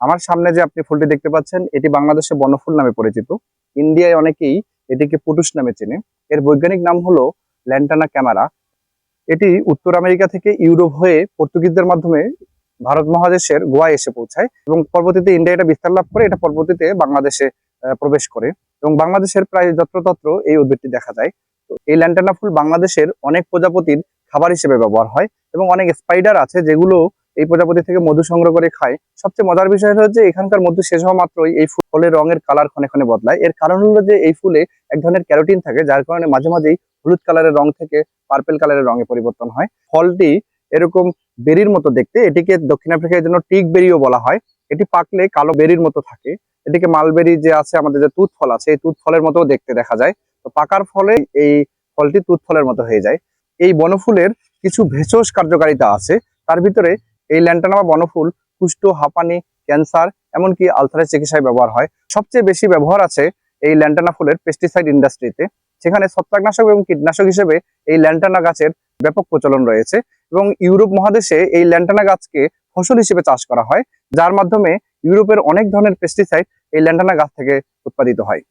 আমার সামনে যে আপনি ফুলটি দেখতে পাচ্ছেন, এটি বাংলাদেশে বনফুল নামে পরিচিত। ইন্ডিয়ায় অনেকেই এটিকে পুটুস নামে চেনে। এর বৈজ্ঞানিক নাম হলো ল্যান্টানা ক্যামেরা। এটি উত্তর আমেরিকা থেকে ইউরোপ হয়ে পর্তুগিজদের মাধ্যমে ভারত মহাদেশের গোয়ায় এসে পৌঁছায় এবং পরবর্তীতে ইন্ডিয়া এটা বিস্তার লাভ করে, এটা পরবর্তীতে বাংলাদেশে প্রবেশ করে এবং বাংলাদেশের প্রায় যত্রতত্র এই উদ্ভিদটি দেখা যায়। তো এই ল্যান্টানা ফুল বাংলাদেশের অনেক প্রজাপতির খাবার হিসেবে ব্যবহার হয় এবং অনেক স্পাইডার আছে যেগুলো এই প্রজাপতি থেকে মধু সংগ্রহ করে খায়। সবচেয়ে মজার বিষয় হলো যে এখানকার মধু শেষ হওয়া মাত্রই এই ফুলের রঙের কালার ক্ষণে ক্ষণে বদলায়। এর কারণ হলো যে এই ফুলে এক ধরনের ক্যারোটিন থাকে, যার কারণে মাঝে মাঝেই হলুদ কালারের রং থেকে পার্পেল কালারের রঙে পরিবর্তন হয়। ফলটি এরকম বেরির মতো দেখতে। এটিকে দক্ষিণ আফ্রিকার জন্য টিক বেরিও বলা হয়। এটি পাকলে কালো বেরির মতো থাকে। এটিকে মালবেরি যে আছে, আমাদের যে তুত ফল আছে, এই তুত ফলের মতো দেখতে দেখা যায়। তো পাকার ফলে এই ফলটি তুত ফলের মতো হয়ে যায়। এই বনফুলের কিছু ভেষজ কার্যকারিতা আছে। তার ভিতরে এই ল্যান্টানা বা বনফুল, কুষ্ঠ, হাঁপানি ক্যান্সার এমনকি আলসারের চিকিৎসায় ব্যবহার হয়। সবচেয়ে বেশি ব্যবহার আছে এই ল্যান্টানা ফুলের পেস্টিসাইড ইন্ডাস্ট্রিতে সেখানে ছত্রাকনাশক এবং কীটনাশক হিসেবে এই ল্যান্টানা গাছের ব্যাপক প্রচলন রয়েছে এবং ইউরোপ মহাদেশে এই ল্যান্টানা গাছকে ফসল হিসেবে চাষ করা হয়, যার মাধ্যমে ইউরোপের অনেক ধরনের পেস্টিসাইড এই ল্যান্টানা গাছ থেকে উৎপাদিত হয়।